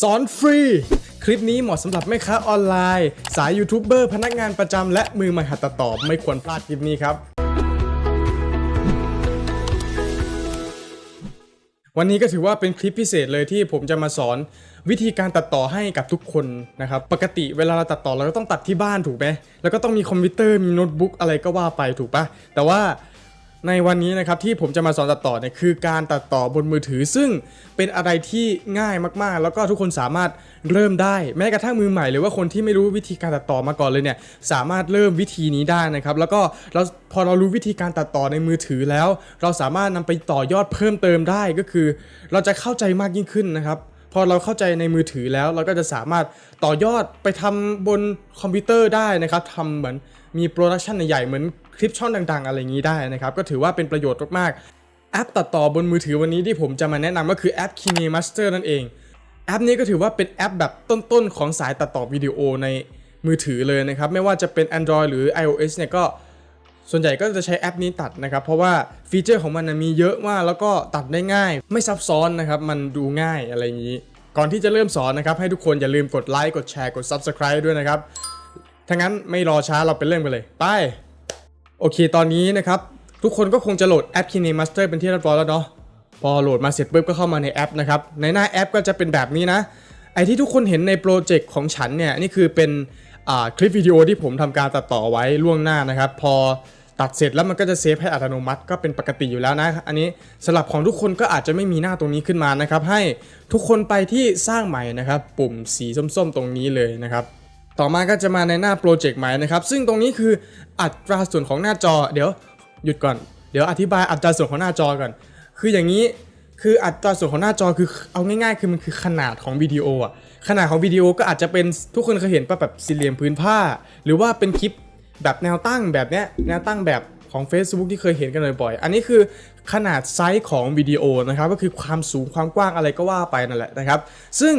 สอนฟรี คลิปนี้เหมาะสำหรับแม่ค้าออนไลน์ สายยูทูบเบอร์พนักงานประจำและมือใหม่หัดตัดต่อไม่ควรพลาดคลิปนี้ครับ วันนี้ก็ถือว่าเป็นคลิปพิเศษเลยที่ผมจะมาสอนวิธีการตัดต่อให้กับทุกคนนะครับ ปกติเวลาเราตัดต่อเราก็ต้องตัดที่บ้านถูกไหมแล้วก็ต้องมีคอมพิวเตอร์มีโน้ตบุ๊กอะไรก็ว่าไปถูกปะแต่ว่า ในวันนี้นะครับที่ผมจะมาสอนตัดต่อเนี่ยคือการตัดต่อบนมือถือ ซึ่งเป็นอะไรที่ง่ายมากๆ แล้วก็ทุกคนสามารถเริ่มได้ แม้กระทั่งมือใหม่ หรือว่าคนที่ไม่รู้วิธีการตัดต่อมาก่อนเลยเนี่ยสามารถเริ่มวิธีนี้ได้นะครับแล้วก็เราพอเรารู้วิธีการตัดต่อในมือถือแล้ว เราสามารถนำไปต่อยอดเพิ่มเติมได้ก็คือ เราจะเข้าใจมากยิ่งขึ้นนะครับพอเราเข้าใจในมือถือแล้วเราก็จะสามารถต่อยอดไปทำบนคอมพิวเตอร์ได้นะครับทำเหมือนมีโปรดักชันใหญ่เหมือน คลิปช่องดังๆ อะไรอย่างนี้ได้นะครับ ก็ถือว่าเป็นประโยชน์มากๆแอปตัดต่อบนมือถือวันนี้ที่ผมจะมาแนะนำก็คือแอป KineMaster นั่นเอง แอปนี้ก็ถือว่าเป็นแอปแบบต้นๆของสายตัดต่อวิดีโอในมือถือเลยนะครับ ไม่ว่าจะเป็น Android หรือ iOS เนี่ยก็ส่วนใหญ่ก็จะใช้แอปนี้ตัดนะครับ เพราะว่าฟีเจอร์ของมันมีเยอะมากแล้วก็ตัดได้ง่าย ไม่ซับซ้อนนะครับ มันดูง่ายอะไรอย่างนี้ ก่อนที่จะเริ่มสอนนะครับ ให้ทุกคนอย่าลืมกดไลค์กดแชร์กด Subscribe ด้วยนะครับถ้างั้นไม่รอช้าเราไปเริ่มกันเลย ไป โอเค ตอนนี้นะครับ ทุกคนก็คงจะโหลดแอป KineMaster เป็นที่เรียบร้อยแล้วเนาะพอโหลดมาเสร็จปุ๊บก็เข้ามาในแอปนะครับ ในหน้าแอปก็จะเป็นแบบนี้นะ ไอที่ทุกคนเห็นในโปรเจกต์ของฉันเนี่ย นี่คือเป็นคลิปวิดีโอที่ผมทำการตัดต่อไว้ล่วงหน้านะครับ พอตัดเสร็จแล้วมันก็จะเซฟให้อัตโนมัติก็เป็นปกติอยู่แล้วนะ อันนี้สำหรับของทุกคนก็อาจจะไม่มีหน้าตรงนี้ขึ้นมานะครับ ให้ทุกคนไปที่สร้างใหม่นะครับ ปุ่มสีส้มๆ ตรงนี้เลยนะครับ ต่อมาก็จะมาในหน้าโปรเจกต์ใหม่นะครับ ซึ่งตรงนี้คืออัตราส่วนของหน้าจอ เดี๋ยวหยุดก่อน เดี๋ยวอธิบายอัตราส่วนของหน้าจอก่อน คืออย่างนี้ คืออัตราส่วนของหน้าจอคือเอาง่ายๆ คือมันคือขนาดของวิดีโออะ ขนาดของวิดีโอก็อาจจะเป็นทุกคนเคยเห็นป่ะแบบสี่เหลี่ยมพื้นผ้า หรือว่าเป็นคลิปแบบแนวตั้งแบบเนี้ย แนวตั้งแบบของ Facebook ที่เคยเห็นกันบ่อยๆ อันนี้คือขนาดไซส์ของวิดีโอนะครับ ก็คือความสูงความกว้างอะไรก็ว่าไปนั่นแหละนะครับ ซึ่ง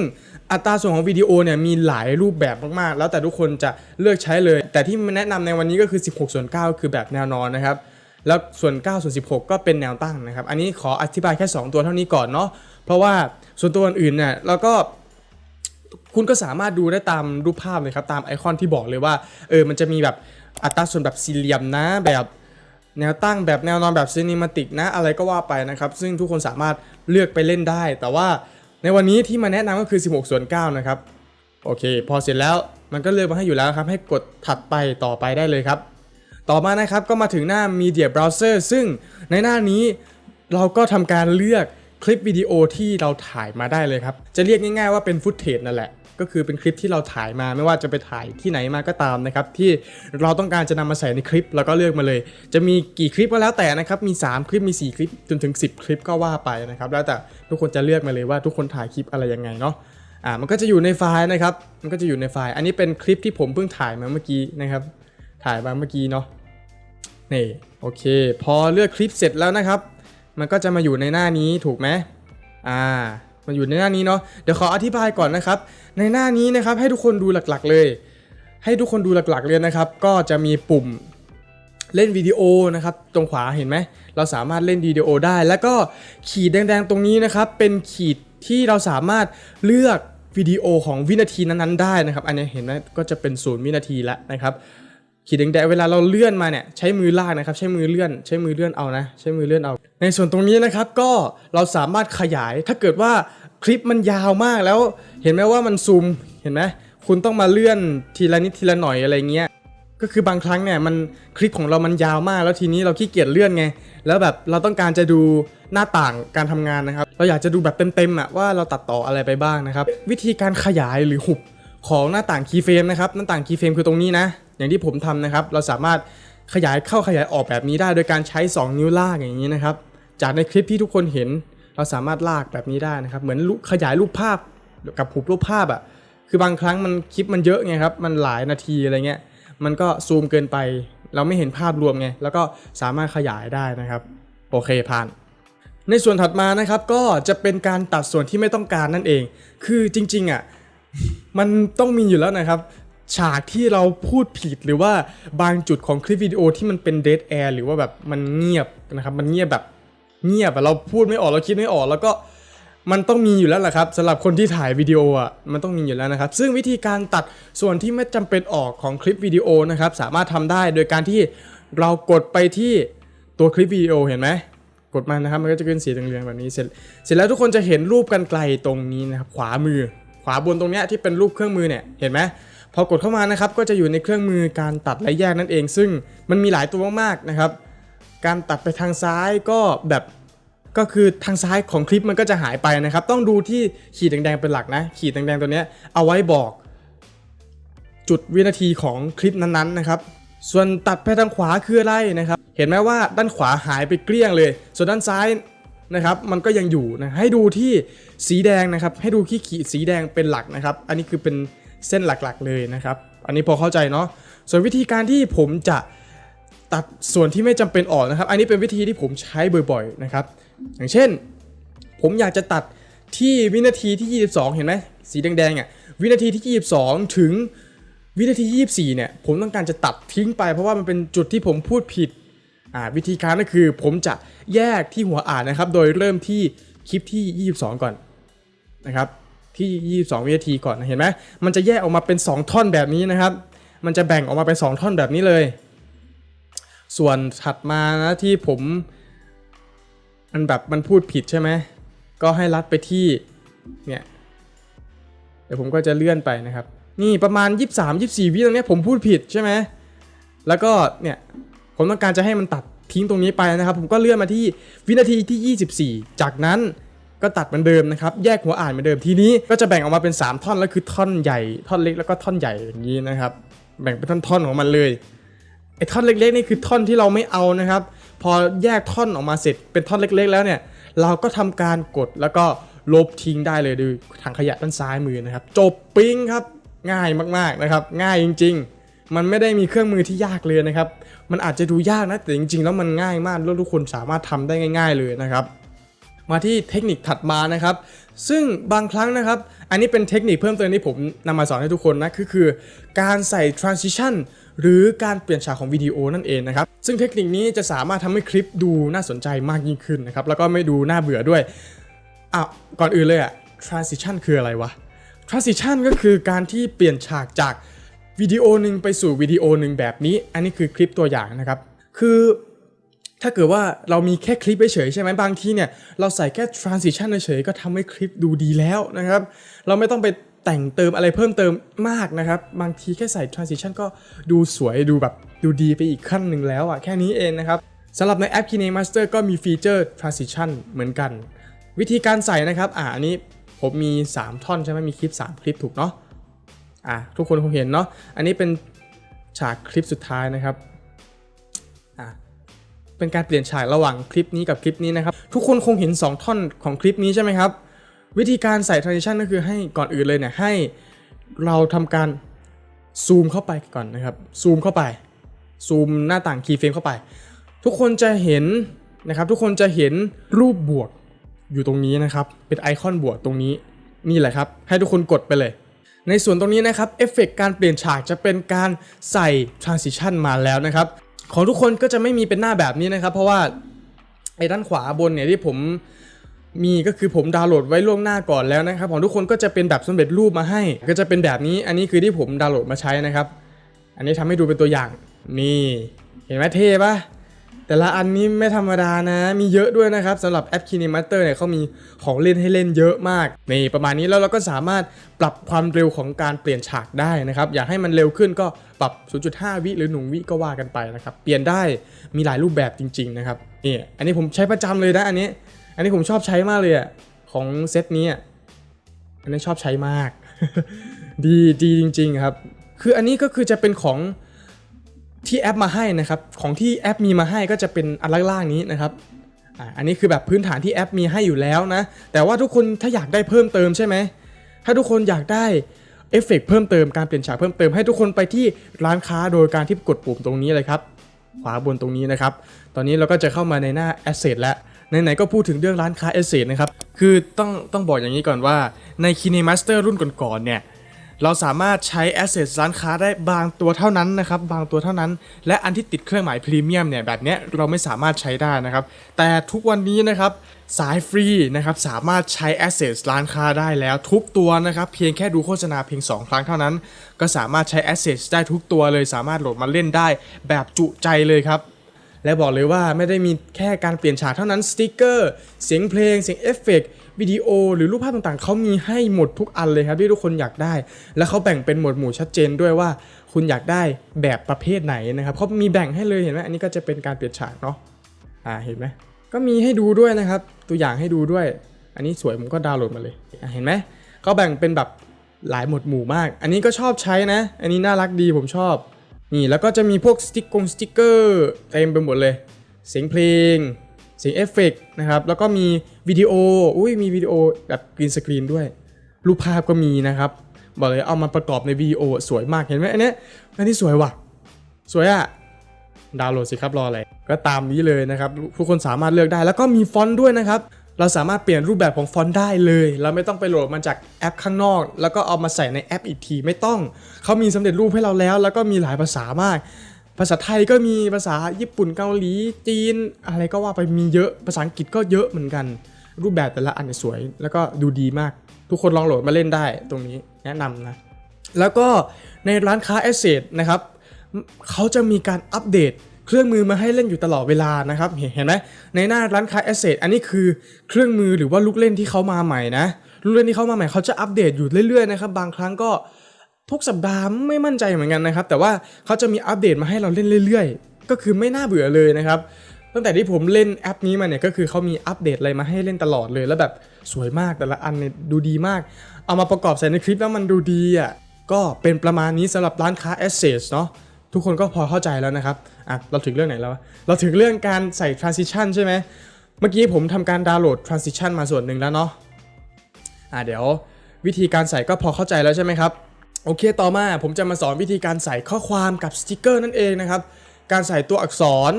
อัตราส่วนของวิดีโอเนี่ยมีหลายรูปแบบมากๆ แล้วแต่ทุกคนจะเลือกใช้เลย แต่ที่แนะนำในวันนี้ก็คือ 16ส่วน9คือแบบแนวนอนนะครับ แล้วส่วน9ส่วน16 ก็เป็นแนวตั้งนะครับ อันนี้ขออธิบายแค่ 2 ตัวเท่านี้ก่อนเนาะ เพราะว่าส่วนตัวอื่นเนี่ยเราก็คุณก็สามารถดูได้ตามรูปภาพเลยครับ ตามไอคอนที่บอกเลยว่า เออ มันจะมีแบบอัตราส่วนแบบสี่เหลี่ยมนะ แบบแนวตั้งแบบแนวนอนแบบซีนิมาติกนะ อะไรก็ว่าไปนะครับ ซึ่งทุกคนสามารถเลือกไปเล่นได้ แต่ว่า ในวันนี้ที่มาแนะนำก็คือ 16 ส่วน 9 นะครับ โอเค พอเสร็จแล้วมันก็เลือกมาให้อยู่แล้วครับ ให้กดถัดไปต่อไปได้เลยครับ ต่อมานะครับก็มาถึงหน้า Media Browser ซึ่งในหน้านี้เราก็ทำการเลือกคลิปวิดีโอที่เราถ่ายมาได้เลยครับ จะเรียกง่ายๆว่าเป็นฟุตเทจนั่นแหละ ก็คือเป็นคลิปที่เราถ่ายมาไม่ว่าจะไปถ่ายที่ไหนมาก็ตามนะครับที่เราต้องการจะนำมาใส่ในคลิปแล้วก็เลือกมาเลย จะมีกี่คลิปก็แล้วแต่นะครับมี 3 คลิปมี 4 คลิปจนถึง 10 คลิปก็ว่าไปนะครับแล้วแต่ทุกคนจะเลือกมาเลยว่าทุกคนถ่ายคลิปอะไรยังไงเนาะอ่ามันก็จะอยู่ในไฟล์นะครับ มันก็จะอยู่ในไฟล์ อันนี้เป็นคลิปที่ผมเพิ่งถ่ายมาเมื่อกี้นะครับ ถ่ายมาเมื่อกี้เนาะ นี่โอเค พอเลือกคลิปเสร็จแล้วนะครับ มันก็จะมาอยู่ในหน้านี้ถูกไหมอ่า มาอยู่ในหน้านี้เนาะเดี๋ยวขออธิบายก่อนนะครับ ในหน้านี้นะครับให้ทุกคนดูหลักๆ เลย ให้ทุกคนดูหลักๆเลยนะครับ ก็จะมีปุ่มเล่นวิดีโอนะครับ ตรงขวาเห็นไหมเราสามารถเล่นวิดีโอได้ แล้วก็ขีดแดงๆตรงนี้นะครับ เป็นขีดที่เราสามารถเลือกวิดีโอของวินาทีนั้นๆได้นะครับ อันนี้เห็นไหมก็จะเป็นศูนย์วินาทีแล้วนะครับขีดแดงๆเวลาเราเลื่อนมาเนี่ยใช้มือลากนะครับ ใช้มือเลื่อน ใช้มือเลื่อนเอานะ ใช้มือเลื่อนเอา ในส่วนตรงนี้นะครับก็เราสามารถขยายถ้าเกิดว่า คลิปมันยาวมากแล้วเห็นไหมว่ามันซูมเห็นไหมคุณต้องมาเลื่อนทีละนิดทีละหน่อยอะไรเงี้ยก็คือบางครั้งเนี่ยมันคลิปของเรามันยาวมาก แล้วทีนี้เราขี้เกียจเลื่อนไง แล้วแบบเราต้องการจะดูหน้าต่างการทำงานนะครับ เราอยากจะดูแบบเต็มๆอะว่าเราตัดต่ออะไรไปบ้างนะครับ วิธีการขยายหรือหุบของหน้าต่างคีย์เฟรมนะครับหน้าต่างคีย์เฟรมคือตรงนี้นะ อย่างที่ผมทำนะครับ เราสามารถขยายเข้าขยายออกแบบนี้ได้ โดยการใช้ 2 นิ้วลากอย่างนี้นะครับ จากในคลิปที่ทุกคนเห็น เราสามารถลากแบบนี้ได้นะครับ เหมือนขยายรูปภาพกับหุบรูปภาพอะคือบางครั้งมันคลิปมันเยอะไงครับ มันหลายนาทีอะไรเงี้ย มันก็ซูมเกินไป เราไม่เห็นภาพรวมไง แล้วก็สามารถขยายได้นะครับ โอเคผ่าน ในส่วนถัดมานะครับก็จะเป็นการตัดส่วนที่ไม่ต้องการนั่นเอง คือจริงๆอะมันต้องมีอยู่แล้วนะครับฉากที่เราพูดผิดหรือว่าบางจุดของคลิปวิดีโอที่มันเป็นเด a แอร์หรือว่าแบบมันเงียบนะครับ มันเงียบแบบ เงียบอะเราพูดไม่ออกเราคิดไม่ออก แล้วก็มันต้องมีอยู่แล้วแหละครับสำหรับคนที่ถ่ายวิดีโออะมันต้องมีอยู่แล้วนะครับ ซึ่งวิธีการตัดส่วนที่ไม่จำเป็นออกของคลิปวิดีโอนะครับสามารถทำได้โดยการที่เรากดไปที่ตัวคลิปวิดีโอเห็นไหมกดมันนะครับมันก็จะขึ้นสีเหลืองๆแบบนี้เสร็จ เสร็จแล้วทุกคนจะเห็นรูปกันไกลตรงนี้นะครับขวามือ ขวาบนตรงเนี้ยที่เป็นรูปเครื่องมือเนี่ยเห็นไหมพอกดเข้ามานะครับก็จะอยู่ในเครื่องมือการตัดและแยกนั่นเอง ซึ่งมันมีหลายตัวมากๆนะครับ การตัดไปทางซ้ายก็แบบก็คือทางซ้ายของคลิปมันก็จะหายไปนะครับ ต้องดูที่ขีดแดงๆเป็นหลักนะ ขีดแดงๆตัวเนี้ยเอาไว้บอกจุดวินาทีของคลิปนั้นๆนะครับ ส่วนตัดไปทางขวาคืออะไรนะครับ เห็นไหมว่าด้านขวาหายไปเกลี้ยงเลย ส่วนด้านซ้ายนะครับ มันก็ยังอยู่นะให้ดูที่สีแดงนะครับ ให้ดูที่ขีดสีแดงเป็นหลักนะครับ อันนี้คือเป็นเส้นหลักๆเลยนะครับ อันนี้พอเข้าใจเนาะส่วนวิธีการที่ผมจะ ตัดส่วนที่ไม่จำเป็นออกนะครับ อันนี้เป็นวิธีที่ผมใช้บ่อยๆนะครับ อย่างเช่น ผมอยากจะตัดที่วินาทีที่ 22 เห็นไหมสีแดงๆอะวินาทีที่ 22 ถึงวินาทีที่24 เนี่ย ผมต้องการจะตัดทิ้งไป เพราะว่ามันเป็นจุดที่ผมพูดผิดอ่าวิธีการก็คือผมจะแยกที่หัวอ่านนะครับ โดยเริ่มที่คลิปที่ 22 ก่อนนะครับที่ 22 วินาทีก่อนนะเห็นไหมมันจะแยกออกมาเป็น 2 ท่อนแบบนี้นะครับ มันจะแบ่งออกมาเป็น 2 ท่อนแบบนี้เลย ส่วนถัดมานะที่ผมมันแบบมันพูดผิดใช่ไหม ก็ให้รัดไปที่เนี่ย เดี๋ยวผมก็จะเลื่อนไปนะครับ นี่ประมาณ 23 24 วิตรงเนี้ยผมพูดผิดใช่ไหม แล้วก็เนี่ยผมต้องการจะให้มันตัดทิ้งตรงนี้ไปนะครับ ผมก็เลื่อนมาที่วินาทีที่ 24 จากนั้นก็ตัดเหมือนเดิมนะครับ แยกหัวอ่านเหมือนเดิมทีนี้ก็จะแบ่งออกมาเป็น 3 ท่อนแล้วคือท่อนใหญ่ ท่อนเล็กแล้วก็ท่อนใหญ่อย่างนี้นะครับ แบ่งเป็นท่อนๆของมันเลย ไอ้ท่อนเล็กๆนี่คือท่อนที่เราไม่เอานะครับ พอแยกท่อนออกมาเสร็จเป็นท่อนเล็กๆ แล้วเนี่ย เราก็ทำการกดแล้วก็ลบทิ้งได้เลยดูถังขยะด้านซ้ายมือนะครับ จบปิ้งครับง่ายมากๆนะครับ ง่ายจริง ๆ มันไม่ได้มีเครื่องมือที่ยากเลยนะครับ มันอาจจะดูยากนะแต่จริง ๆ แล้วมันง่ายมากแล้วทุกคนสามารถทำได้ง่าย ๆ เลยนะครับ มาที่เทคนิคถัดมานะครับ ซึ่งบางครั้งนะครับ อันนี้เป็นเทคนิคเพิ่มเติมที่ผมนำมาสอนให้ทุกคนนะคือคือ การใส่ transition หรือการเปลี่ยนฉากของวิดีโอนั่นเองนะครับ ซึ่งเทคนิคนี้จะสามารถทำให้คลิปดูน่าสนใจมากยิ่งขึ้นนะครับ แล้วก็ไม่ดูน่าเบื่อด้วยอะก่อนอื่นเลยอะ transition คืออะไรวะ transition ก็คือการที่เปลี่ยนฉากจากวิดีโอหนึ่งไปสู่วิดีโอหนึ่งแบบนี้ อันนี้คือคลิปตัวอย่างนะครับ คือถ้าเกิดว่าเรามีแค่คลิปเฉยใช่ไหมบางทีเนี่ย เราใส่แค่ transition เฉยก็ทำให้คลิปดูดีแล้วนะครับ เราไม่ต้องไป แต่งเติมอะไรเพิ่มเติมมากนะครับ บางทีแค่ใส่ transition ก็ดูสวยดูแบบดูดีไปอีกขั้นหนึ่งแล้วอะแค่นี้เองนะครับสำหรับในแอป KineMaster ก็มีฟีเจอร์ transition เหมือนกัน วิธีการใส่นะครับอ่าอันนี้ผมมี 3 ท่อนใช่ไหมมีคลิป 3 คลิปถูกเนาะอะทุกคนคงเห็นเนาะอันนี้เป็นฉากคลิปสุดท้ายนะครับอะเป็นการเปลี่ยนฉากระหว่างคลิปนี้กับคลิปนี้นะครับ ทุกคนคงเห็น 2 ท่อนของคลิปนี้ใช่ไหมครับ วิธีการใส่ transition ก็คือให้ก่อนอื่นเลยเนี่ยให้เราทำการซูมเข้าไปก่อนนะครับซูมเข้าไปซูมหน้าต่าง keyframe เข้าไป ทุกคนจะเห็นนะครับ ทุกคนจะเห็นรูปบวกอยู่ตรงนี้นะครับ เป็นไอคอนบวกตรงนี้นี่แหละครับ ให้ทุกคนกดไปเลย ในส่วนตรงนี้นะครับเอฟเฟกการเปลี่ยนฉากจะเป็นการใส่ transition มาแล้วนะครับ ของทุกคนก็จะไม่มีเป็นหน้าแบบนี้นะครับ เพราะว่าไอ้ด้านขวาบนเนี่ยที่ผม มีก็คือผมดาวน์โหลดไว้ล่วงหน้าก่อนแล้วนะครับของทุกคนก็จะเป็นแบบสำเร็จรูปมาให้ ก็จะเป็นแบบนี้อันนี้คือที่ผมดาวน์โหลดมาใช้นะครับ อันนี้ทำให้ดูเป็นตัวอย่างนี่เห็นไหมเท่ปะแต่ละอันนี้ไม่ธรรมดานะ มีเยอะด้วยนะครับสำหรับแอป KineMaster เนี่ยเขามีของเล่นให้เล่นเยอะมากนี่ประมาณนี้แล้วเราก็สามารถปรับความเร็วของการเปลี่ยนฉากได้นะครับ อยากให้มันเร็วขึ้นก็ปรับ 0.5 วิหรือ1วิก็ว่ากันไปนะครับ เปลี่ยนได้มีหลายรูปแบบจริง ๆ นะครับนี่อันนี้ผมใช้ประจำเลยนะอันนี้ อันนี้ผมชอบใช้มากเลยอะของเซตนี้อันนี้ชอบใช้มาก ดีดีจริง ๆ ครับ คืออันนี้ก็คือจะเป็นของที่แอปมาให้นะครับ ของที่แอปมีมาให้ก็จะเป็นอันล่างๆนี้นะครับอันนี้คือแบบพื้นฐานที่แอปมีให้อยู่แล้วนะ แต่ว่าทุกคนถ้าอยากได้เพิ่มเติมใช่ไหม ถ้าทุกคนอยากได้เอฟเฟกต์เพิ่มเติมการเปลี่ยนฉากเพิ่มเติมให้ทุกคนไปที่ร้านค้าโดยการที่กดปุ่มตรงนี้เลยครับ ขวาบนตรงนี้นะครับ ตอนนี้เราก็จะเข้ามาในหน้า Asset แล้ว ไหนๆก็พูดถึงเรื่องร้านค้า Asset นะครับ คือต้องต้องบอกอย่างนี้ก่อนว่าใน KineMaster รุ่นก่อนๆเนี่ยเราสามารถใช้ Asset ร้านค้าได้บางตัวเท่านั้นนะครับบางตัวเท่านั้น และอันที่ติดเครื่องหมายพรีเมียมเนี่ยแบบเนี้ยเราไม่สามารถใช้ได้นะครับ แต่ทุกวันนี้นะครับสายฟรีนะครับสามารถใช้ Asset ร้านค้าได้แล้วทุกตัวนะครับเพียงแค่ดูโฆษณาเพียง 2 ครั้งเท่านั้น ก็สามารถใช้ Asset ได้ทุกตัวเลยสามารถโหลดมาเล่นได้แบบจุใจเลยครับ และบอกเลยว่าไม่ได้มีแค่การเปลี่ยนฉากเท่านั้นสติกเกอร์เสียงเพลงเสียงเอฟเฟกต์วิดีโอ หรือรูปภาพต่างๆ เขามีให้หมดทุกอันเลยครับที่ทุกคนอยากได้ และเขาแบ่งเป็นหมวดหมู่ชัดเจนด้วยว่าคุณอยากได้แบบประเภทไหนนะครับเขามีแบ่งให้เลยเห็นไหมอันนี้ก็จะเป็นการเปลี่ยนฉากเนาะอ่าเห็นไหมก็มีให้ดูด้วยนะครับ ตัวอย่างให้ดูด้วย อันนี้สวยผมก็ดาวน์โหลดมาเลยอะเห็นไหมเขาแบ่งเป็นแบบหลายหมวดหมู่มาก อันนี้ก็ชอบใช้นะ อันนี้น่ารักดีผมชอบ นี่แล้วก็จะมีพวกสติ๊กกงสติ๊กเกอร์เต็มไปหมดเลย เสียงเพลง เสียงเอฟเฟกต์นะครับ แล้วก็มีวิดีโอ อุ้ยมีวิดีโอแบบกรีนสกรีนด้วย รูปภาพก็มีนะครับ บอกเลยเอามาประกอบในวิดีโอสวยมากเห็นไหมอันนี้อันนี้สวยว่ะ สวยอะดาวน์โหลดสิครับรออะไร ก็ตามนี้เลยนะครับ ทุกคนสามารถเลือกได้ แล้วก็มีฟอนต์ด้วยนะครับ เราสามารถเปลี่ยนรูปแบบของฟอนต์ได้เลย เราไม่ต้องไปโหลดมาจากแอปข้างนอก แล้วก็เอามาใส่ในแอปอีกทีไม่ต้องเขามีสำเร็จรูปให้เราแล้ว แล้วก็มีหลายภาษามาก ภาษาไทยก็มีภาษาญี่ปุ่นเกาหลีจีน อะไรก็ว่าไปมีเยอะภาษาอังกฤษก็เยอะเหมือนกัน รูปแบบแต่ละอันสวย แล้วก็ดูดีมาก ทุกคนลองโหลดมาเล่นได้ตรงนี้แนะนำนะแล้วก็ในร้านค้า Asset นะครับเขาจะมีการอัปเดต เครื่องมือมาให้เล่นอยู่ตลอดเวลานะครับเห็นไหมในหน้าร้านค้า Asset อันนี้คือเครื่องมือหรือว่าลูกเล่นที่เขามาใหม่นะลูกเล่นที่เขามาใหม่เขาจะอัปเดตอยู่เรื่อยๆนะครับบางครั้งก็ทุกสัปดาห์ไม่มั่นใจเหมือนกันนะครับแต่ว่าเขาจะมีอัปเดตมาให้เราเล่นเรื่อย ๆ ก็คือไม่น่าเบื่อเลยนะครับตั้งแต่ที่ผมเล่นแอปนี้มาเนี่ยก็คือเขามีอัปเดตอะไรมาให้เล่นตลอดเลย แล้วแบบสวยมากแต่ละอันเนี่ยดูดีมาก เอามาประกอบใส่ในคลิปแล้วมันดูดีอะก็เป็นประมาณนี้สำหรับร้านค้า Assets เนาะ ทุกคนก็พอเข้าใจแล้วนะครับอะเราถึงเรื่องไหนแล้ว เราถึงเรื่องการใส่ transition ใช่ไหมเมื่อกี้ผมทำการดาวน์โหลด transition มาส่วนหนึ่งแล้วเนาะอะเดี๋ยววิธีการใส่ก็พอเข้าใจแล้วใช่ไหมครับ โอเคต่อมาผมจะมาสอนวิธีการใส่ข้อความกับสติกเกอร์นั่นเองนะครับ การใส่ตัวอักษร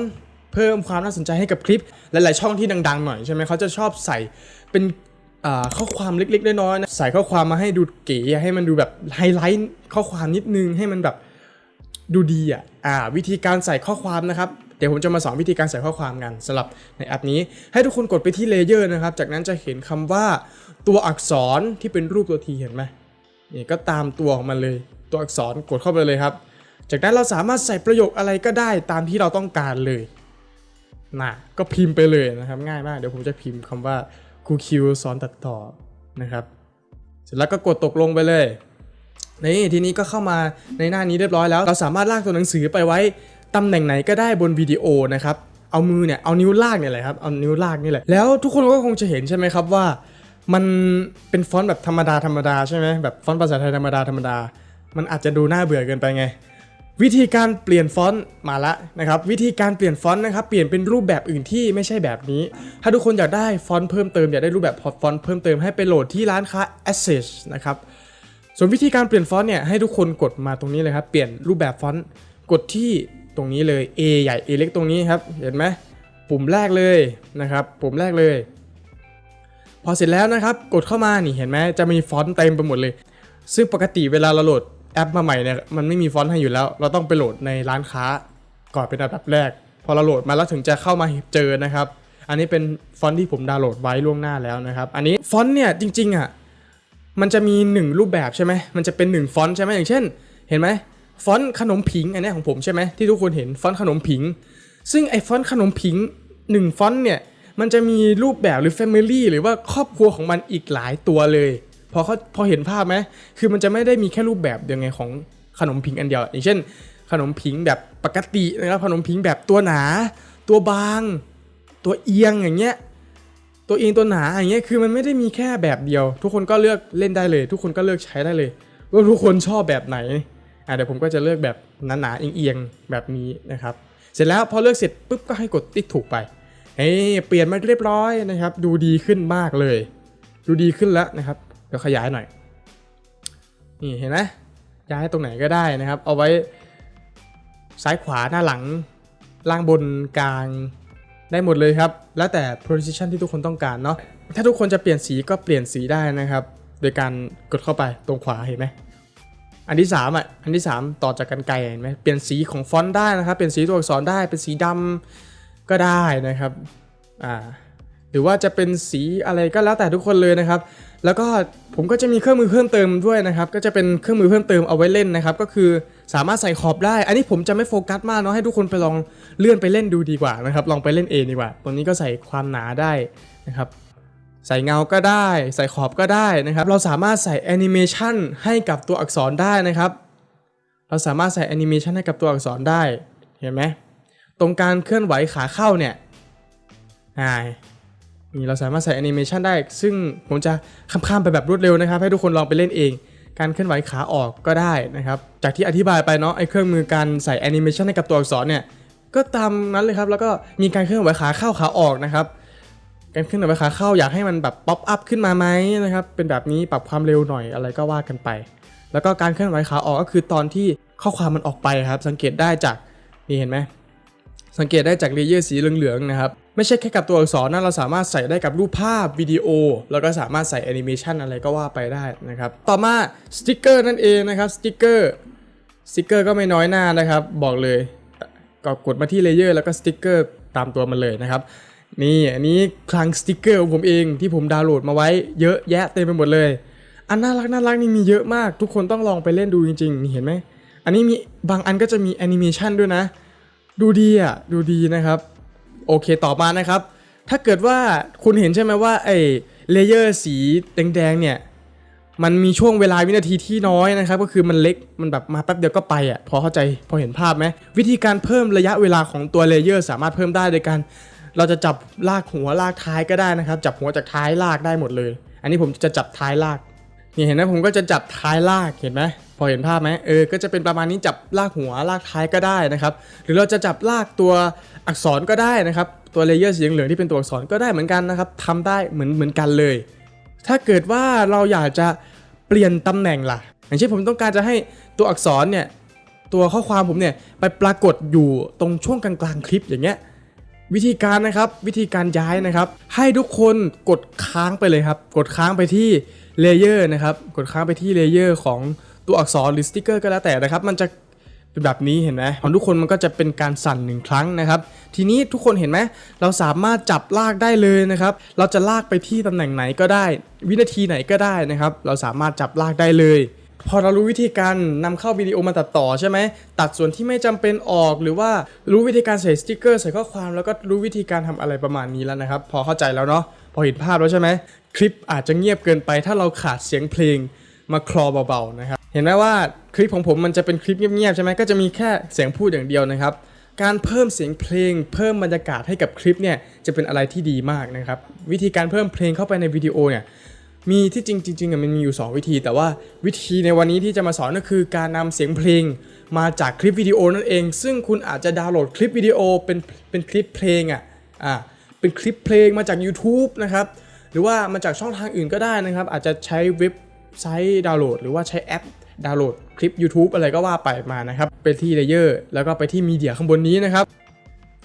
เพิ่มความน่าสนใจให้กับคลิป หลาย ๆ ช่องที่ดัง ๆ หน่อยใช่ไหมเขาจะชอบใส่เป็นข้อความเล็ก ๆ น้อยๆนะใส่ข้อความมาให้ดูเก๋ให้มันดูแบบไฮไลท์ข้อความนิดนึงให้มันแบบ ดูดีอะอ่าวิธีการใส่ข้อความนะครับเดี๋ยวผมจะมาสอนวิธีการใส่ข้อความกันสำหรับในแอปนี้ ให้ทุกคนกดไปที่เลเยอร์นะครับ จากนั้นจะเห็นคำว่าตัวอักษรที่เป็นรูปตัวทีเห็นไหมนี่ก็ตามตัวของมันเลย ตัวอักษรกดเข้าไปเลยครับ จากนั้นเราสามารถใส่ประโยคอะไรก็ได้ตามที่เราต้องการเลยน่ะก็พิมพ์ไปเลยนะครับ ง่ายมากเดี๋ยวผมจะพิมพ์คำว่าครูคิวสอนตัดต่อนะครับ เสร็จแล้วก็กดตกลงไปเลย นี่ทีนี้ก็เข้ามาในหน้านี้เรียบร้อยแล้ว เราสามารถลากตัวหนังสือไปไว้ตำแหน่งไหนก็ได้บนวิดีโอนะครับเอามือเนี่ยเอานิ้วลากเนี่ยแหละครับเอานิ้วลากนี่แหละแล้วทุกคนก็คงจะเห็นใช่ไหมครับว่า มันเป็นฟอนต์แบบธรรมดาธรรมดาใช่ไหมแบบฟอนต์ภาษาไทยธรรมดาธรรมดา มันอาจจะดูน่าเบื่อเกินไปไง วิธีการเปลี่ยนฟอนต์มาละนะครับวิธีการเปลี่ยนฟอนต์นะครับเปลี่ยนเป็นรูปแบบอื่นที่ไม่ใช่แบบนี้ ถ้าทุกคนอยากได้ฟอนต์เพิ่มเติมอยากได้รูปแบบฟอนต์เพิ่มเติมให้ไปโหลดที่ร้านค้า Access นะครับ ส่วนวิธีการเปลี่ยนฟอนต์เนี่ยให้ทุกคนกดมาตรงนี้เลยครับ เปลี่ยนรูปแบบฟอนต์กดที่ตรงนี้เลย A ใหญ่ A เล็กตรงนี้ครับเห็นไหมปุ่มแรกเลยนะครับ ปุ่มแรกเลย พอเสร็จแล้วนะครับ กดเข้ามานี่เห็นไหมจะมีฟอนต์เต็มไปหมดเลย ซึ่งปกติเวลาเราโหลดแอปมาใหม่เนี่ยมันไม่มีฟอนต์ให้อยู่แล้ว เราต้องไปโหลดในร้านค้าก่อนเป็นอันดับแรก พอเราโหลดมาแล้วถึงจะเข้ามาเจอนะครับ อันนี้เป็นฟอนต์ที่ผมดาวน์โหลดไว้ล่วงหน้าแล้วนะครับ อันนี้ฟอนต์เนี่ยจริงๆอะ มันจะมี 1 รูปแบบใช่ไหมมันจะเป็น 1 ฟอนต์ใช่ไหมอย่างเช่น เห็นไหมฟอนต์ขนมผิงอันนี้ของผมใช่ไหมที่ทุกคนเห็นฟอนต์ขนมผิง ซึ่งไอ้ฟอนต์ขนมผิง1ฟอนต์เนี่ยมันจะมีรูปแบบหรือ Family หรือว่าครอบครัวของมันอีกหลายตัวเลยพอเขาพอเห็นภาพไหมคือมันจะไม่ได้มีแค่รูปแบบเดียวไงของขนมผิงอันเดียว อย่างเช่น ขนมผิงแบบปกตินะครับขนมผิงแบบตัวหนา ตัวบาง ตัวเอียงอย่างเงี้ย ตัวเองตัวหนาอย่างเงี้ยคือมันไม่ได้มีแค่แบบเดียว ทุกคนก็เลือกเล่นได้เลย ทุกคนก็เลือกใช้ได้เลยว่าทุกคนชอบแบบไหนอะเดี๋ยวผมก็จะเลือกแบบหนาๆเอียงๆแบบนี้นะครับ เสร็จแล้วพอเลือกเสร็จปุ๊บก็ให้กดติ๊กถูกไปเฮ้เปลี่ยนมาเรียบร้อยนะครับ ดูดีขึ้นมากเลย ดูดีขึ้นแล้วนะครับเดี๋ยวขยายหน่อยนี่เห็นไหมย้ายตรงไหนก็ได้นะครับ เอาไว้ซ้ายขวาหน้าหลังล่างบนกลาง ได้หมดเลยครับ แล้วแต่ position ที่ทุกคนต้องการเนาะ ถ้าทุกคนจะเปลี่ยนสีก็เปลี่ยนสีได้นะครับ โดยการกดเข้าไปตรงขวาเห็นไหม อันที่สามอะ อันที่สามต่อจากกันไกรเห็นไหมเปลี่ยนสีของฟอนต์ได้นะครับ เปลี่ยนสีตัวอักษรได้ เป็นสีดำก็ได้นะครับ อ่า หรือว่าจะเป็นสีอะไรก็แล้วแต่ทุกคนเลยนะครับ แล้วก็ผมก็จะมีเครื่องมือเพิ่มเติมด้วยนะครับ ก็จะเป็นเครื่องมือเพิ่มเติมเอาไว้เล่นนะครับ ก็คือสามารถใส่ขอบได้ อันนี้ผมจะไม่โฟกัสมากเนาะให้ทุกคนไปลองเลื่อนไปเล่นดูดีกว่านะครับ ลองไปเล่นเองดีกว่า ตรงนี้ก็ใส่ความหนาได้นะครับ ใส่เงาก็ได้ ใส่ขอบก็ได้นะครับ เราสามารถใส่แอนิเมชันให้กับตัวอักษรได้นะครับ เราสามารถใส่แอนิเมชันให้กับตัวอักษรได้ เห็นไหม ตรงการเคลื่อนไหวขาเข้าเนี่ยอ่า นี่เราสามารถใส่แอนิเมชันได้ ซึ่งผมจะข้ามๆไปแบบรวดเร็วนะครับ ให้ทุกคนลองไปเล่นเอง การเคลื่อนไหวขาออกก็ได้นะครับ จากที่อธิบายไปเนาะไอ้เครื่องมือการใส่แอนิเมชันให้กับตัวอักษรเนี่ยก็ตามนั้นเลยครับ แล้วก็มีการเคลื่อนไหวขาเข้าขาออกนะครับ การเคลื่อนไหวขาเข้าอยากให้มันแบบป๊อปอัพขึ้นมาไหมนะครับ เป็นแบบนี้ปรับความเร็วหน่อยอะไรก็ว่ากันไป แล้วก็การเคลื่อนไหวขาออกก็คือตอนที่ข้อความมันออกไปครับ สังเกตได้จากนี่เห็นไหมสังเกตได้จากเลเยอร์สีเหลืองๆนะครับ ไม่ใช่แค่กับตัวอักษรนะเราสามารถใส่ได้กับรูปภาพวิดีโอ แล้วก็สามารถใส่แอนิเมชันอะไรก็ว่าไปได้นะครับต่อมาสติกเกอร์นั่นเองนะครับสติกเกอร์สติกเกอร์ก็ไม่น้อยหน้านะครับ บอกเลยก็กดมาที่เลเยอร์แล้วก็สติกเกอร์ตามตัวมันเลยนะครับนี่อันนี้คลังสติกเกอร์ของผมเองที่ผมดาวน์โหลดมาไว้เยอะแยะเต็มไปหมดเลย อันน่ารักน่ารักนี่มีเยอะมาก ทุกคนต้องลองไปเล่นดูจริงๆนี่เห็นไหมอันนี้มีบางอันก็จะมีแอนิเมชันด้วยนะ ดูดีอะดูดีนะครับ โอเคต่อมานะครับ ถ้าเกิดว่าคุณเห็นใช่ไหมว่าไอ้เลเยอร์สีแดงๆเนี่ยมันมีช่วงเวลาวินาทีที่น้อยนะครับ ก็คือมันเล็กมันแบบมาแป๊บเดียวก็ไปอะพอเข้าใจพอเห็นภาพไหมวิธีการเพิ่มระยะเวลาของตัวเลเยอร์สามารถเพิ่มได้โดยการเราจะจับลากหัวลากท้ายก็ได้นะครับ จับหัวจากท้ายลากได้หมดเลย อันนี้ผมจะจับท้ายลาก นี่เห็นไหมผมก็จะจับท้ายลากเห็นไหมพอเห็นภาพไหมเออก็จะเป็นประมาณนี้จับลากหัวลากท้ายก็ได้นะครับหรือเราจะจับลากตัวอักษรก็ได้นะครับตัวเลเยอร์สีเหลืองที่เป็นตัวอักษรก็ได้เหมือนกันนะครับทำได้เหมือนเหมือนกันเลย ถ้าเกิดว่าเราอยากจะเปลี่ยนตำแหน่งล่ะ อย่างเช่นผมต้องการจะให้ตัวอักษรเนี่ยตัวข้อความผมเนี่ยไปปรากฏอยู่ตรงช่วงกลางๆคลิปอย่างเงี้ย วิธีการนะครับวิธีการย้ายนะครับ ให้ทุกคนกดค้างไปเลยครับ กดค้างไปที่เลเยอร์นะครับ กดค้างไปที่เลเยอร์ของตัวอักษรหรือสติกเกอร์ก็แล้วแต่นะครับ มันจะเป็นแบบนี้เห็นไหมของทุกคนมันก็จะเป็นการสั่นหนึ่งครั้งนะครับ ทีนี้ทุกคนเห็นไหมเราสามารถจับลากได้เลยนะครับ เราจะลากไปที่ตำแหน่งไหนก็ได้ วินาทีไหนก็ได้นะครับ เราสามารถจับลากได้เลย พอเรารู้วิธีการนำเข้าวิดีโอมาตัดต่อใช่ไหมตัดส่วนที่ไม่จำเป็นออกหรือว่ารู้วิธีการใส่สติกเกอร์ใส่ข้อความแล้วก็รู้วิธีการทำอะไรประมาณนี้แล้วนะครับ พอเข้าใจแล้วเนาะพอเห็นภาพแล้วใช่ไหมคลิปอาจจะเงียบเกินไป ถ้าเราขาดเสียงเพลงมาคลอเบาๆนะครับเห็นไหมว่าคลิปของผมมันจะเป็นคลิปเงียบๆใช่ไหมก็จะมีแค่เสียงพูดอย่างเดียวนะครับการเพิ่มเสียงเพลง เพิ่มบรรยากาศให้กับคลิปเนี่ยจะเป็นอะไรที่ดีมากนะครับวิธีการเพิ่มเพลงเข้าไปในวิดีโอเนี่ย มีที่จริงจริงๆมันมีอยู่ 2 วิธี แต่ว่าวิธีในวันนี้ที่จะมาสอนก็คือการนำเสียงเพลง มาจากคลิปวิดีโอนั่นเอง ซึ่งคุณอาจจะดาวน์โหลดคลิปวิดีโอเป็นเป็นคลิปเพลงอะอ่าเป็นคลิปเพลงมาจาก YouTube นะครับหรือว่ามาจากช่องทางอื่นก็ได้นะครับ อาจจะใช้เว็บไซต์ดาวน์โหลด หรือว่าใช้แอปดาวน์โหลดคลิป YouTube อะไรก็ว่าไปมานะครับไปที่เลเยอร์แล้วก็ไปที่มีเดียข้างบนนี้นะครับ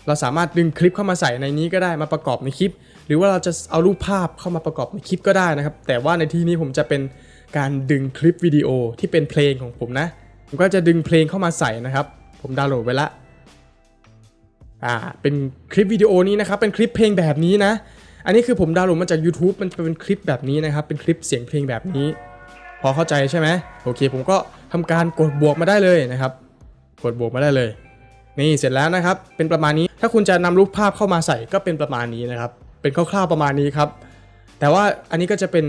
เราสามารถดึงคลิปเข้ามาใส่ในนี้ก็ได้มาประกอบในคลิป หรือว่าเราจะเอารูปภาพเข้ามาประกอบในคลิปก็ได้นะครับ แต่ว่าในที่นี้ผมจะเป็นการดึงคลิปวิดีโอที่เป็นเพลงของผมนะ ผมก็จะดึงเพลงเข้ามาใส่นะครับ ผมดาวน์โหลดไว้ละอ่าเป็นคลิปวิดีโอนี้นะครับเป็นคลิปเพลงแบบนี้นะ อันนี้คือผมดาวน์โหลดมาจาก YouTube มันเป็นคลิปแบบนี้นะครับ เป็นคลิปเสียงเพลงแบบนี้ พอเข้าใจใช่ไหมโอเค ผมก็ทำการกดบวกมาได้เลยนะครับ กดบวกมาได้เลย นี่เสร็จแล้วนะครับ เป็นประมาณนี้ถ้าคุณจะนำรูปภาพเข้ามาใส่ก็เป็นประมาณนี้นะครับ เป็นคร่าวๆประมาณนี้ครับ แต่ว่าอันนี้ก็จะเป็น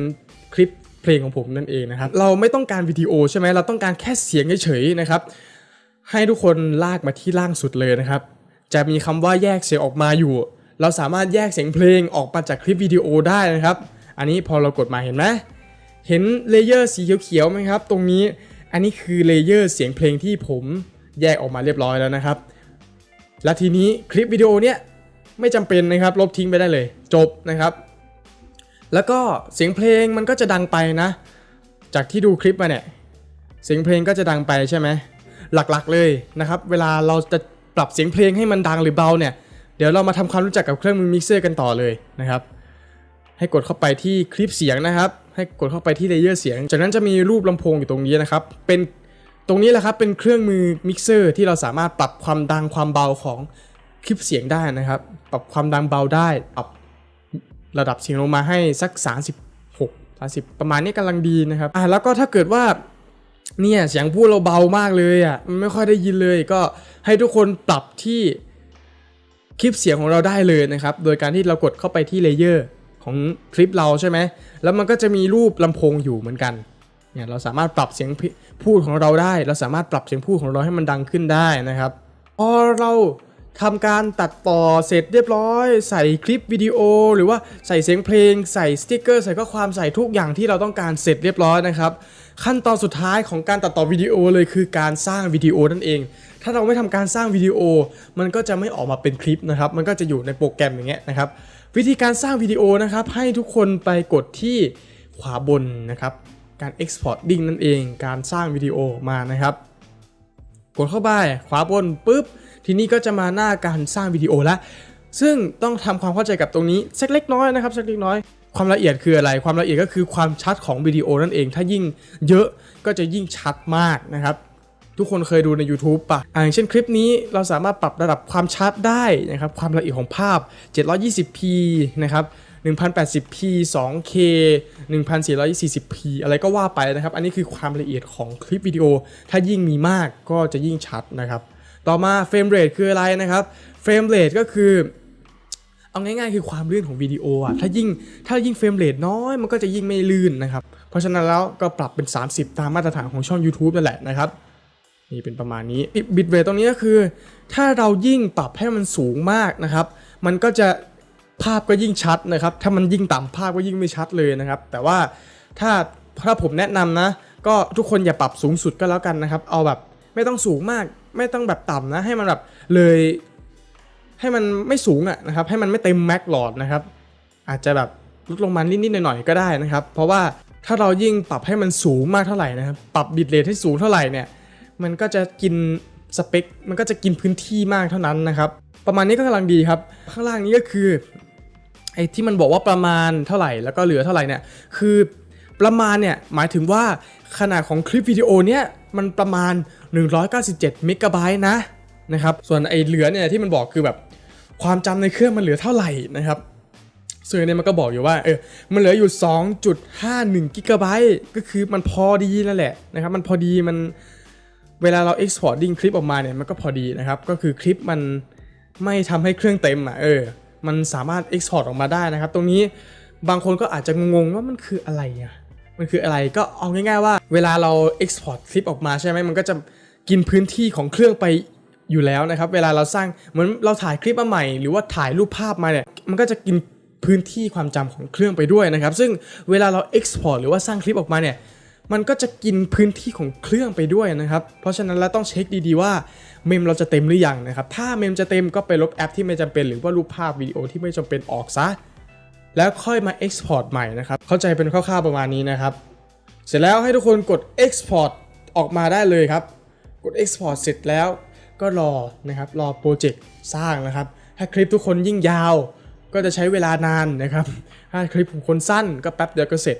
คลิปเพลงของผมนั่นเองนะครับ เราไม่ต้องการวิดีโอใช่ไหมเราต้องการแค่เสียงเฉยๆนะครับ ให้ทุกคนลากมาที่ล่างสุดเลยนะครับ จะมีคำว่าแยกเสียงออกมาอยู่ เราสามารถแยกเสียงเพลงออกมาจากคลิปวิดีโอได้นะครับ อันนี้พอเรากดมาเห็นไหมเห็นเลเยอร์สีเขียวๆไหมครับ ตรงนี้อันนี้คือเลเยอร์เสียงเพลงที่ผมแยกออกมาเรียบร้อยแล้วนะครับ และทีนี้คลิปวิดีโอเนี้ยไม่จำเป็นนะครับ ลบทิ้งไปได้เลย จบนะครับ แล้วก็เสียงเพลงมันก็จะดังไปนะ จากที่ดูคลิปมาเนี่ยเสียงเพลงก็จะดังไปใช่ไหมหลักๆเลยนะครับ เวลาเราจะปรับเสียงเพลงให้มันดังหรือเบาเนี่ย เดี๋ยวเรามาทำความรู้จักกับเครื่องมือมิกเซอร์กันต่อเลยนะครับ ให้กดเข้าไปที่คลิปเสียงนะครับ ให้กดเข้าไปที่เลเยอร์เสียง จากนั้นจะมีรูปลำโพงอยู่ตรงนี้นะครับ เป็นตรงนี้แหละครับ เป็นเครื่องมือมิกเซอร์ที่เราสามารถปรับความดังความเบาของคลิปเสียงได้นะครับ ปรับความดังเบาได้ ปรับ ระดับเสียงลงมาให้สัก 36 30 ประมาณนี้กำลังดีนะครับอะแล้วก็ถ้าเกิดว่าเนี่ยเสียงพูดเราเบามากเลยอะมันไม่ค่อยได้ยินเลยก็ให้ทุกคนปรับที่คลิปเสียงของเราได้เลยนะครับ โดยการที่เรากดเข้าไปที่เลเยอร์ของคลิปเราใช่ไหม แล้วมันก็จะมีรูปลำโพงอยู่เหมือนกัน เนี่ยเราสามารถปรับเสียงพูดของเราได้ เราสามารถปรับเสียงพูดของเราให้มันดังขึ้นได้นะครับ พอเรา ทำการตัดต่อเสร็จเรียบร้อย ใส่คลิปวิดีโอ หรือว่าใส่เสียงเพลง ใส่สติกเกอร์ ใส่ข้อความใส่ทุกอย่างที่เราต้องการเสร็จเรียบร้อยนะครับ ขั้นตอนสุดท้ายของการตัดต่อวิดีโอเลยคือการสร้างวิดีโอนั่นเอง ถ้าเราไม่ทำการสร้างวิดีโอ มันก็จะไม่ออกมาเป็นคลิปนะครับ มันก็จะอยู่ในโปรแกรมอย่างเงี้ยนะครับ วิธีการสร้างวิดีโอนะครับ ให้ทุกคนไปกดที่ขวาบนนะครับ การ exporting นั่นเอง การสร้างวิดีโอมานะครับ กดเข้าไปขวาบนปุ๊บ ทีนี้ก็จะมาหน้าการสร้างวิดีโอแล้วซึ่งต้องทำความเข้าใจกับตรงนี้สักเล็กน้อยนะครับสักเล็กน้อยความละเอียดคืออะไร ความละเอียดก็คือความชัดของวิดีโอนั่นเอง ถ้ายิ่งเยอะก็จะยิ่งชัดมากนะครับ ทุกคนเคยดูใน YouTube ปะอ่าอย่างเช่นคลิปนี้เราสามารถปรับระดับความชัดได้นะครับ ความละเอียดของภาพ 720p นะครับ 1080p 2k 1440p อะไรก็ว่าไปนะครับ อันนี้คือความละเอียดของคลิปวิดีโอ ถ้ายิ่งมีมากก็จะยิ่งชัดนะครับ ต่อมาเฟรมเรทคืออะไรนะครับเฟรมเรทก็คือเอาง่ายๆคือความลื่นของวิดีโออะถ้ายิ่งถ้ายิ่งเฟรมเรทน้อยมันก็จะยิ่งไม่ลื่นนะครับ เพราะฉะนั้นแล้วก็ปรับเป็น 30 ตามมาตรฐานของช่อง YouTube นั่นแหละนะครับนี่เป็นประมาณนี้บิตเรทตรงนี้ก็คือ ถ้าเรายิ่งปรับให้มันสูงมากนะครับ มันก็จะภาพก็ยิ่งชัดนะครับ ถ้ามันยิ่งต่ำภาพก็ยิ่งไม่ชัดเลยนะครับ แต่ว่าถ้าถ้าผมแนะนำนะ ก็ทุกคนอย่าปรับสูงสุดก็แล้วกันนะครับ เอาแบบไม่ต้องสูงมาก ไม่ต้องแบบต่ำนะ ให้มันแบบเลย ให้มันไม่สูงอะนะครับ ให้มันไม่เต็มแม็กหลอดนะครับ อาจจะแบบลดลงมานิดๆหน่อยๆก็ได้นะครับ เพราะว่าถ้าเรายิ่งปรับให้มันสูงมากเท่าไหร่นะครับ ปรับบิตเรทให้สูงเท่าไหร่เนี่ย มันก็จะกินสเปค มันก็จะกินพื้นที่มากเท่านั้นนะครับ ประมาณนี้ก็กำลังดีครับ ข้างล่างนี้ก็คือไอ้ที่มันบอกว่าประมาณเท่าไหร่แล้วก็เหลือเท่าไหร่เนี่ย คือ ประมาณเนี่ยหมายถึงว่าขนาดของคลิปวิดีโอเนี่ยมันประมาณ 197เมกะไบต์นะนะครับส่วนไอ้เหลือเนี่ยที่มันบอกคือแบบความจำในเครื่องมันเหลือเท่าไหร่นะครับซึ่งเนี่ยมันก็บอกอยู่ว่าเออมันเหลืออยู่ 2.51กิกะไบต์ก็คือมันพอดีนั่นแหละนะครับมันพอดีมันเวลาเรา exporting คลิปออกมาเนี่ยมันก็พอดีนะครับก็คือคลิปมันไม่ทำให้เครื่องเต็มอะเออมันสามารถ export ออกมาได้นะครับ ตรงนี้บางคนก็อาจจะงงว่ามันคืออะไรอะ มันคืออะไรก็เอาง่ายๆว่า เวลาเรา export คลิปออกมาใช่ไหมมันก็จะกินพื้นที่ของเครื่องไปอยู่แล้วนะครับ เวลาเราสร้างเหมือนเราถ่ายคลิปมาใหม่ หรือว่าถ่ายรูปภาพมาเนี่ยมันก็จะกินพื้นที่ความจำของเครื่องไปด้วยนะครับ ซึ่งเวลาเรา export หรือว่าสร้างคลิปออกมาเนี่ยมันก็จะกินพื้นที่ของเครื่องไปด้วยนะครับ เพราะฉะนั้นเราต้องเช็คดีๆว่าเมมเราจะเต็มหรือยังนะครับ ถ้าเมมจะเต็มก็ไปลบแอปที่ไม่จำเป็น หรือว่ารูปภาพวิดีโอที่ไม่จำเป็นออกซะ แล้วค่อยมา Export ใหม่นะครับ เข้าใจเป็นคร่าวๆประมาณนี้นะครับ เสร็จแล้วให้ทุกคนกด Export ออกมาได้เลยครับ กด Export เสร็จแล้วก็รอนะครับรอโปรเจกต์สร้างนะครับ ถ้าคลิปทุกคนยิ่งยาว ก็จะใช้เวลานานนะครับ ถ้าคลิปของคนสั้นก็แป๊บเดียวก็เสร็จ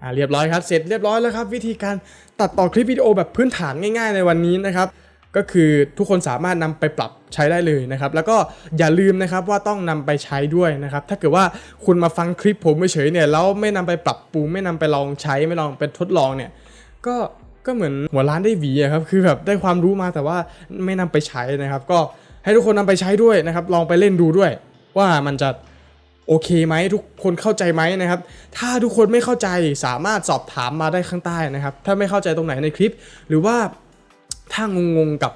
อ่าเรียบร้อยครับ เสร็จเรียบร้อยแล้วครับ วิธีการตัดต่อคลิปวิดีโอแบบพื้นฐานง่าย ๆ ในวันนี้นะครับ ก็คือทุกคนสามารถนำไปปรับใช้ได้เลยนะครับ แล้วก็อย่าลืมนะครับว่าต้องนำไปใช้ด้วยนะครับ ถ้าเกิดว่าคุณมาฟังคลิปผมเฉยๆเนี่ยแล้วไม่นำไปปรับปรุงไม่นำไปลองใช้ไม่ลองไปทดลองเนี่ย ก็ก็เหมือนหัวร้านได้หวีอะครับคือแบบได้ความรู้มาแต่ว่าไม่นำไปใช้นะครับ ก็ให้ทุกคนนำไปใช้ด้วยนะครับ ลองไปเล่นดูด้วย ว่ามันจะโอเคไหมทุกคนเข้าใจไหมนะครับ ถ้าทุกคนไม่เข้าใจสามารถสอบถามมาได้ข้างใต้นะครับ ถ้าไม่เข้าใจตรงไหนในคลิป หรือว่า ถ้างงๆกับ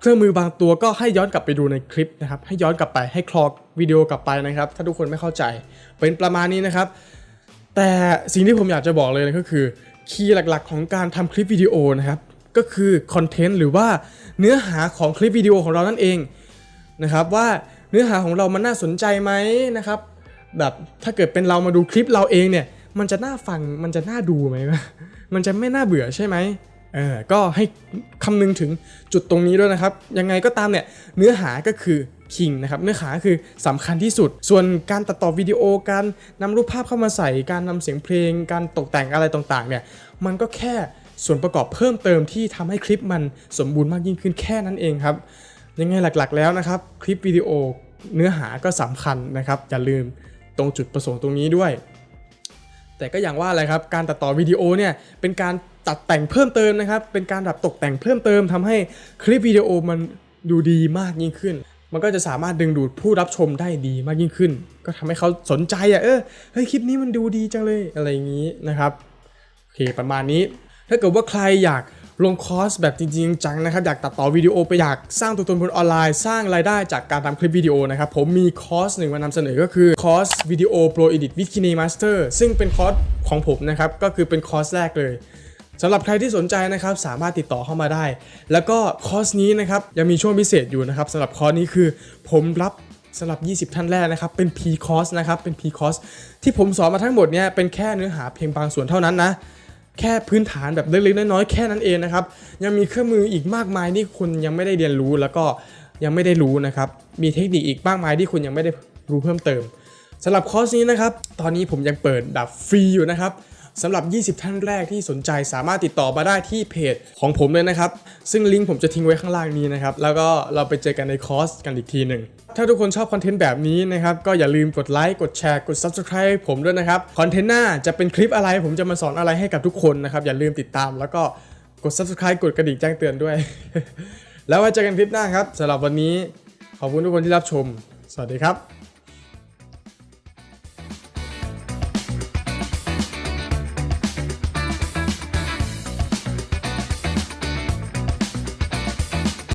เครื่องมือบางตัวก็ให้ย้อนกลับไปดูในคลิปนะครับ ให้ย้อนกลับไปให้คลอกวิดีโอกลับไปนะครับ ถ้าทุกคนไม่เข้าใจเป็นประมาณนี้นะครับ แต่สิ่งที่ผมอยากจะบอกเลยนะก็คือคีย์หลักๆ ของการทำคลิปวิดีโอนะครับ ก็คือคอนเทนต์หรือว่าเนื้อหาของคลิปวิดีโอของเรานั่นเองนะครับว่าเนื้อหาของเรามันน่าสนใจไหมนะครับ แบบถ้าเกิดเป็นเรามาดูคลิปเราเองเนี่ย มันจะน่าฟังมันจะน่าดูไหมมันจะไม่น่าเบื่อใช่ไหม เออก็ให้คำนึงถึงจุดตรงนี้ด้วยนะครับ ยังไงก็ตามเนี่ยเนื้อหาก็คือคิงนะครับเนื้อหาคือสำคัญที่สุด ส่วนการตัดต่อวิดีโอการนำรูปภาพเข้ามาใส่การนำเสียงเพลง การตกแต่งอะไรต่างๆเนี่ยมันก็แค่ส่วนประกอบเพิ่มเติมที่ทำให้คลิปมันสมบูรณ์มากยิ่งขึ้นแค่นั้นเองครับ ยังไงหลักๆแล้วนะครับ คลิปวิดีโอเนื้อหาก็สำคัญนะครับอย่าลืมตรงจุดประสงค์ตรงนี้ด้วย แต่ก็อย่างว่าอะไรครับการตัดต่อวิดีโอเนี่ยเป็นการ ตัดแต่งเพิ่มเติมนะครับ เป็นการแบบตกแต่งเพิ่มเติมทำให้คลิปวิดีโอมันดูดีมากยิ่งขึ้น มันก็จะสามารถดึงดูดผู้รับชมได้ดีมากยิ่งขึ้น ก็ทำให้เขาสนใจอะเออเฮ้ยคลิปนี้มันดูดีจังเลยอะไรอย่างนี้นะครับโอเคประมาณนี้ ถ้าเกิดว่าใครอยากลงคอร์สแบบจริงๆจังนะครับ อยากตัดต่อวิดีโอไปอยากสร้างตัวตนบนออนไลน์ สร้างรายได้จากการทำคลิปวิดีโอนะครับ ผมมีคอร์สหนึ่งมานำเสนอก็คือคอร์สวิดีโอ Pro Edit with KineMaster ซึ่งเป็นคอร์สของผมนะครับ ก็คือเป็นคอร์สแรกเลย สำหรับใครที่สนใจนะครับสามารถติดต่อเข้ามาได้ แล้วก็คอร์สนี้นะครับยังมีช่วงพิเศษอยู่นะครับสำหรับคอร์สนี้คือผมรับสำหรับ 20 ท่านแรกนะครับ เป็น P course นะครับ เป็น P course ที่ผมสอนมาทั้งหมดเนี่ย เป็นแค่เนื้อหาเพียงบางส่วนเท่านั้นนะ แค่พื้นฐานแบบเล็กๆน้อยๆแค่นั้นเองนะครับ ยังมีเครื่องมืออีกมากมายที่คุณยังไม่ได้เรียนรู้แล้วก็ยังไม่ได้รู้นะครับ มีเทคนิคอีกมากมายที่คุณยังไม่ได้รู้เพิ่มเติมสำหรับคอร์สนี้นะครับ ตอนนี้ผมยังเปิดแบบฟรีอยู่นะครับ สำหรับ 20 ท่านแรกที่สนใจสามารถติดต่อมาได้ที่เพจของผมเลยนะครับ ซึ่งลิงก์ผมจะทิ้งไว้ข้างล่างนี้นะครับ แล้วก็เราไปเจอกันในคอร์สกันอีกทีหนึ่ง ถ้าทุกคนชอบคอนเทนต์แบบนี้นะครับ ก็อย่าลืมกดไลค์กดแชร์กด Subscribe ผมด้วยนะครับ คอนเทนต์หน้าจะเป็นคลิปอะไร ผมจะมาสอนอะไรให้กับทุกคนนะครับ อย่าลืมติดตาม แล้วก็กด Subscribe กดกระดิ่งแจ้งเตือนด้วย แล้วไว้เจอกันคลิปหน้าครับสำหรับวันนี้ขอบคุณทุกคนที่รับชม สวัสดีครับ